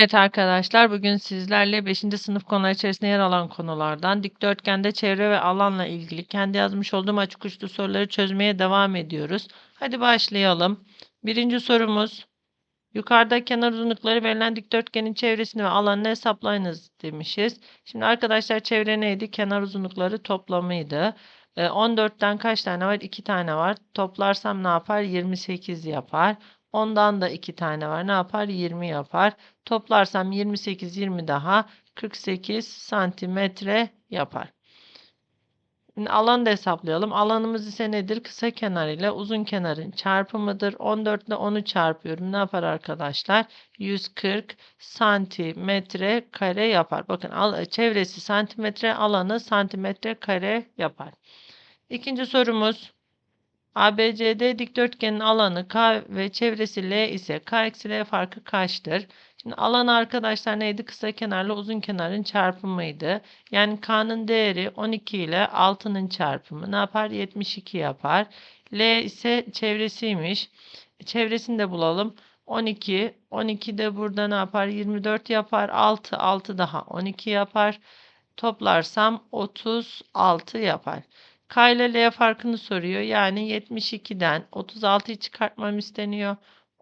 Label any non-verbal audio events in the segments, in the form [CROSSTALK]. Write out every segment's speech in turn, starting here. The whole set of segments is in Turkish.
Evet arkadaşlar, bugün sizlerle 5. sınıf konular içerisinde yer alan konulardan dikdörtgende çevre ve alanla ilgili kendi yazmış olduğum açık uçlu soruları çözmeye devam ediyoruz. Hadi başlayalım. Birinci sorumuz. Yukarıda kenar uzunlukları verilen dikdörtgenin çevresini ve alanını hesaplayınız demişiz. Şimdi arkadaşlar çevre neydi? Kenar uzunlukları toplamıydı. Ee, 14'ten kaç tane var? 2 tane var. Toplarsam ne yapar? 28 yapar. Ondan da 2 tane var. Ne yapar? 20 yapar. Toplarsam 28, 20 daha 48 santimetre yapar. Şimdi alanı da hesaplayalım. Alanımız ise nedir? Kısa kenar ile uzun kenarın çarpımıdır. 14 ile 10'u çarpıyorum. Ne yapar arkadaşlar? 140 santimetre kare yapar. Bakın çevresi santimetre, alanı santimetre kare yapar. İkinci sorumuz. ABCD dikdörtgenin alanı K ve çevresi L ise K eksi L farkı kaçtır? Şimdi alan arkadaşlar neydi? Kısa kenarla uzun kenarın çarpımıydı. Yani K'nın değeri 12 ile 6'nın çarpımı ne yapar? 72 yapar. L ise çevresiymiş. Çevresini de bulalım. 12. 12 de burada ne yapar? 24 yapar. 6. 6 daha 12 yapar. Toplarsam 36 yapar. K ile L farkını soruyor. Yani 72'den 36'yı çıkartmam isteniyor.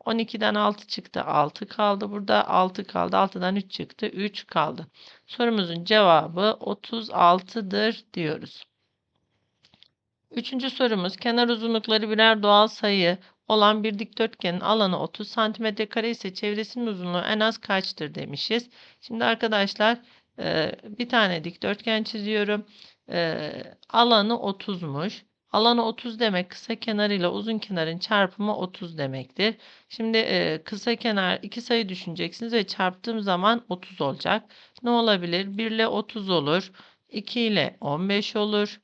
12'den 6 çıktı. 6 kaldı. Burada 6 kaldı. 6'dan 3 çıktı. 3 kaldı. Sorumuzun cevabı 36'dır diyoruz. Üçüncü sorumuz kenar uzunlukları birer doğal sayı olan bir dikdörtgenin alanı 30 cm kare ise çevresinin uzunluğu en az kaçtır demişiz. Şimdi arkadaşlar bir tane dikdörtgen çiziyorum. Alanı 30'muş. Alanı 30 demek kısa kenar ile uzun kenarın çarpımı 30 demektir. Şimdi e, kısa kenar iki sayı düşüneceksiniz ve çarptığım zaman 30 olacak. Ne olabilir? 1 ile 30 olur. 2 ile 15 olur.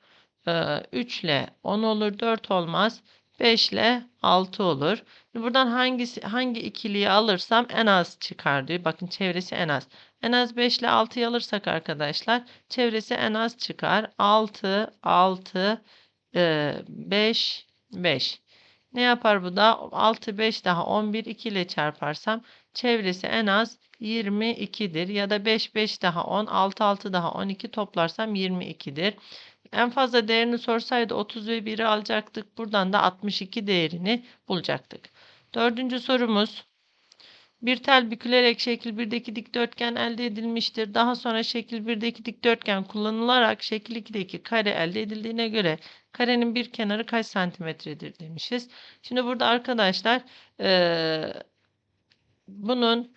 E, 3 ile 10 olur. 4 olmaz. 5 ile 6 olur. Buradan hangisi hangi ikiliyi alırsam en az çıkar diyor. Bakın çevresi en az. En az 5 ile 6'yı alırsak arkadaşlar çevresi en az çıkar. 6, 6, 5, 5. Ne yapar bu da? 6, 5 daha 11, 2 ile çarparsam çevresi en az 22'dir. Ya da 5, 5 daha 10, 6, 6 daha 12 toplarsam 22'dir. En fazla değerini sorsaydı 30 ve 1'i alacaktık. Buradan da 62 değerini bulacaktık. Dördüncü sorumuz. Bir tel bükülerek şekil 1'deki dikdörtgen elde edilmiştir. Daha sonra şekil 1'deki dikdörtgen kullanılarak şekil 2'deki kare elde edildiğine göre karenin bir kenarı kaç santimetredir demişiz. Şimdi burada arkadaşlar e, bunun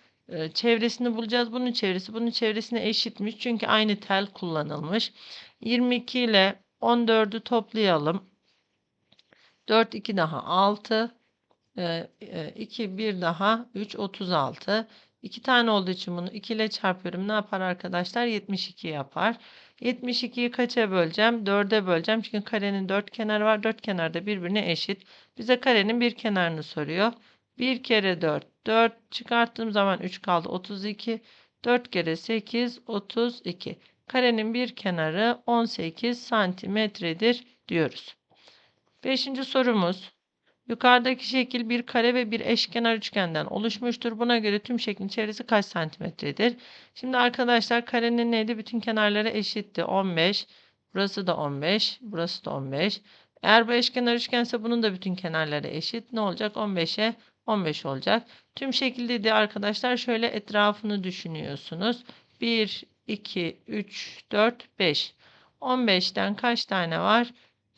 çevresini bulacağız. Bunun çevresi bunun çevresine eşitmiş. Çünkü aynı tel kullanılmış. 22 ile 14'ü toplayalım. 4 2 daha 6 2 1 daha 3 36 2 tane olduğu için bunu 2 ile çarpıyorum. Ne yapar arkadaşlar? 72 yapar. 72'yi kaça böleceğim? 4'e böleceğim. Çünkü karenin 4 kenarı var. 4 kenar da birbirine eşit. Bize karenin bir kenarını soruyor. 1 kere 4. 4 çıkarttığım zaman 3 kaldı. 32. 4 kere 8 32. Karenin bir kenarı 18 santimetredir diyoruz. Beşinci sorumuz. Yukarıdaki şekil bir kare ve bir eşkenar üçgenden oluşmuştur. Buna göre tüm şeklin çevresi kaç santimetredir? Şimdi arkadaşlar karenin neydi? Bütün kenarları eşitti. 15. Burası da 15. Burası da 15. Eğer bu eşkenar üçgense bunun da bütün kenarları eşit. Ne olacak? 15'e 15 olacak. Tüm şekil dediği arkadaşlar şöyle etrafını düşünüyorsunuz. 1, 2, 3, 4, 5. 15'ten kaç tane var?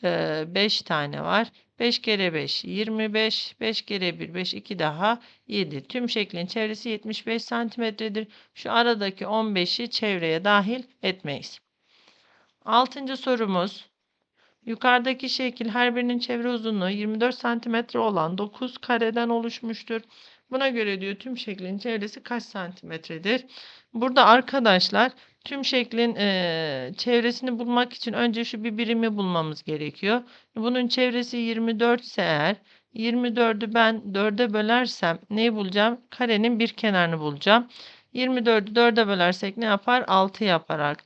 5 tane var. 5 kere 5 25. 5 kere 1 5 2 daha 7. Tüm şeklin çevresi 75 santimetredir. Şu aradaki 15'i çevreye dahil etmeyiz. Altıncı sorumuz. Yukarıdaki şekil her birinin çevre uzunluğu 24 santimetre olan 9 kareden oluşmuştur. Buna göre diyor tüm şeklin çevresi kaç santimetredir? Burada arkadaşlar tüm şeklin e, çevresini bulmak için önce şu bir birimi bulmamız gerekiyor. Bunun çevresi 24 ise eğer 24'ü ben 4'e bölersem neyi bulacağım? Karenin bir kenarını bulacağım. 24'ü 4'e bölersek ne yapar? 6 yapar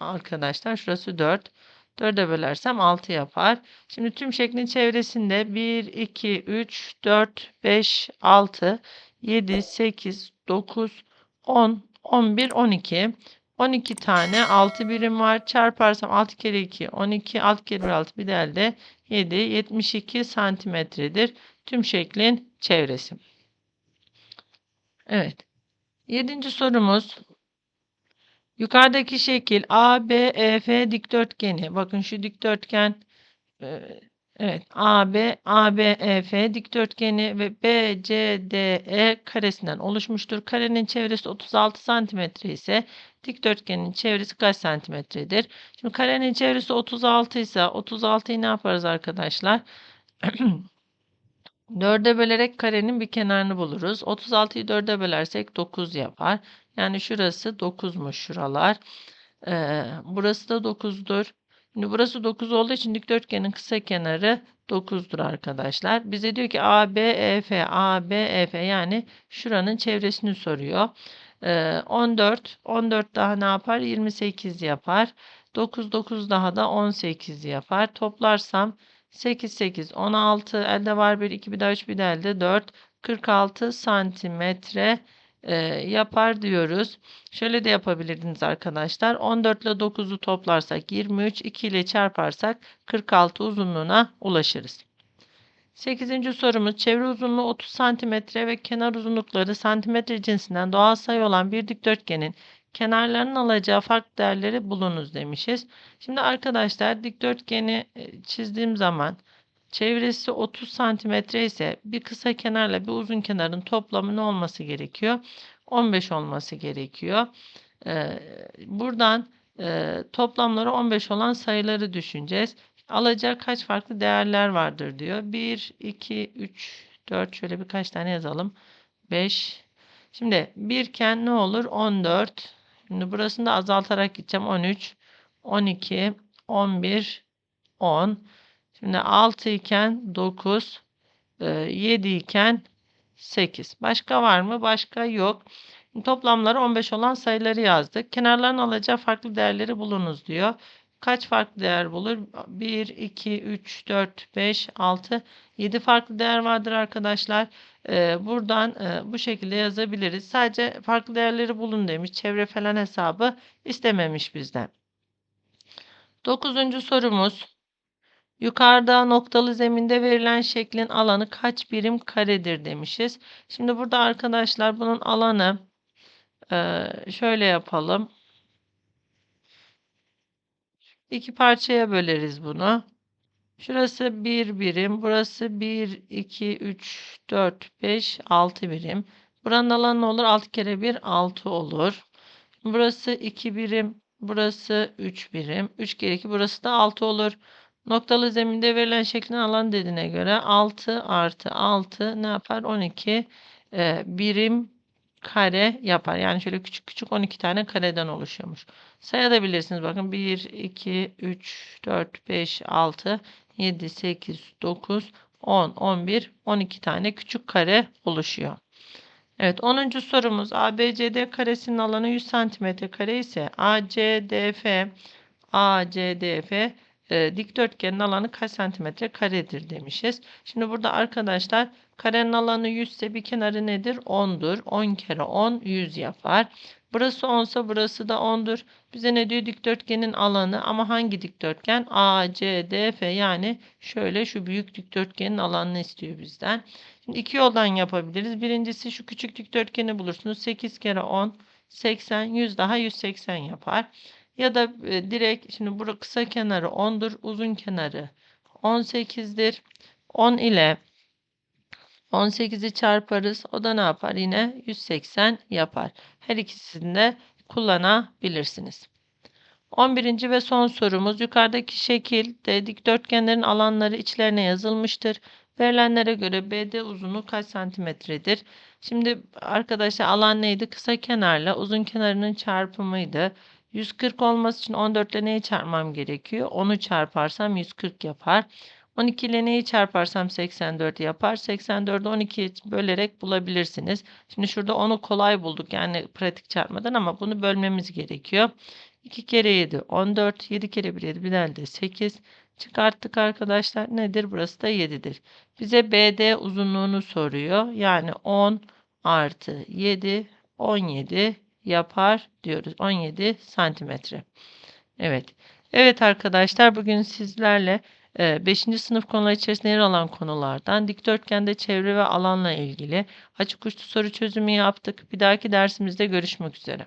arkadaşlar. Şurası 4. 4'e bölersem 6 yapar. Şimdi tüm şeklin çevresinde 1, 2, 3, 4, 5, 6, 7, 8, 9, 10, 11, 12. 12 tane 6 birim var. Çarparsam 6 kere 2, 12, 6 kere 1, 6 bir de elde 7, 72 santimetredir. Tüm şeklin çevresi. Evet. Yedinci sorumuz. Yukarıdaki şekil ABEF dikdörtgeni. Bakın şu dikdörtgen e, evet AB ABEF dikdörtgeni ve BCDE karesinden oluşmuştur. Karenin çevresi 36 santimetre ise dikdörtgenin çevresi kaç santimetredir? Şimdi karenin çevresi 36 ise 36'yı ne yaparız arkadaşlar? [CLEARS THROAT] 4'e bölerek karenin bir kenarını buluruz. 36'yı 4'e bölersek 9 yapar. Yani şurası 9'muş şuralar. Ee, burası da 9'dur. Şimdi burası 9 olduğu için dikdörtgenin kısa kenarı 9'dur arkadaşlar. Bize diyor ki ABEF, ABEF yani şuranın çevresini soruyor. Ee, 14, 14 daha ne yapar? 28 yapar. 9, 9 daha da 18 yapar. Toplarsam 8, 8, 16. Elde var 1, 2, bir daha 3, bir de elde 4. 46 santimetre e, yapar diyoruz. Şöyle de yapabilirdiniz arkadaşlar. 14 ile 9'u toplarsak 23, 2 ile çarparsak 46 uzunluğuna ulaşırız. 8. sorumuz çevre uzunluğu 30 cm ve kenar uzunlukları santimetre cinsinden doğal sayı olan bir dikdörtgenin kenarlarının alacağı farklı değerleri bulunuz demişiz. Şimdi arkadaşlar dikdörtgeni e, çizdiğim zaman çevresi 30 santimetre ise bir kısa kenarla bir uzun kenarın toplamı ne olması gerekiyor? 15 olması gerekiyor. Ee, buradan e, toplamları 15 olan sayıları düşüneceğiz. Alacak kaç farklı değerler vardır diyor. 1, 2, 3, 4 şöyle birkaç tane yazalım. 5. Şimdi birken ne olur? 14. Şimdi burasını da azaltarak gideceğim. 13, 12, 11, 10. Şimdi 6 iken 9, 7 iken 8. Başka var mı? Başka yok. Toplamları 15 olan sayıları yazdık. Kenarların alacağı farklı değerleri bulunuz diyor. Kaç farklı değer bulur? 1, 2, 3, 4, 5, 6, 7 farklı değer vardır arkadaşlar. Ee, buradan e, bu şekilde yazabiliriz. Sadece farklı değerleri bulun demiş. Çevre falan hesabı istememiş bizden. Dokuzuncu sorumuz. Yukarıda noktalı zeminde verilen şeklin alanı kaç birim karedir demişiz. Şimdi burada arkadaşlar bunun alanı e, şöyle yapalım. İki parçaya böleriz bunu. Şurası 1 birim. Burası 1, 2, 3, 4, 5, 6 birim. Buranın alanı olur? 6 kere 1, 6 olur. Burası 2 birim. Burası 3 birim. 3 kere 2 burası da 6 olur. Noktalı zeminde verilen şeklin alan dediğine göre 6 artı 6 ne yapar? 12 e, birim kare yapar. Yani şöyle küçük küçük 12 tane kareden oluşuyormuş. Sayabilirsiniz. Bakın 1, 2, 3, 4, 5, 6, 7, 8, 9, 10, 11, 12 tane küçük kare oluşuyor. Evet 10. sorumuz ABCD karesinin alanı 100 cm kare ise ACDF ACDF e, dikdörtgenin alanı kaç santimetre karedir demişiz. Şimdi burada arkadaşlar karenin alanı 100 ise bir kenarı nedir? 10'dur. 10 kere 10 100 yapar. Burası 10 ise burası da 10'dur. Bize ne diyor? Dikdörtgenin alanı ama hangi dikdörtgen? A, C, D, F yani şöyle şu büyük dikdörtgenin alanını istiyor bizden. Şimdi iki yoldan yapabiliriz. Birincisi şu küçük dikdörtgeni bulursunuz. 8 kere 10 80 100 daha 180 yapar. Ya da e, direkt şimdi burada kısa kenarı 10'dur. Uzun kenarı 18'dir. 10 ile 18'i çarparız. O da ne yapar? Yine 180 yapar. Her ikisini de kullanabilirsiniz. 11. ve son sorumuz yukarıdaki şekilde dikdörtgenlerin alanları içlerine yazılmıştır. Verilenlere göre BD uzunluğu kaç santimetredir? Şimdi arkadaşlar alan neydi? Kısa kenarla uzun kenarının çarpımıydı. 140 olması için 14 ile neyi çarpmam gerekiyor? 10'u çarparsam 140 yapar. 12 ile neyi çarparsam 84 yapar. 84'ü 12'ye bölerek bulabilirsiniz. Şimdi şurada 10'u kolay bulduk. Yani pratik çarpmadan ama bunu bölmemiz gerekiyor. 2 kere 7 14. 7 kere 1 7 bir de 8. Çıkarttık arkadaşlar. Nedir? Burası da 7'dir. Bize BD uzunluğunu soruyor. Yani 10 artı 7 17 yapar diyoruz. 17 santimetre. Evet. Evet arkadaşlar bugün sizlerle 5. sınıf konuları içerisinde yer alan konulardan dikdörtgende çevre ve alanla ilgili açık uçlu soru çözümü yaptık. Bir dahaki dersimizde görüşmek üzere.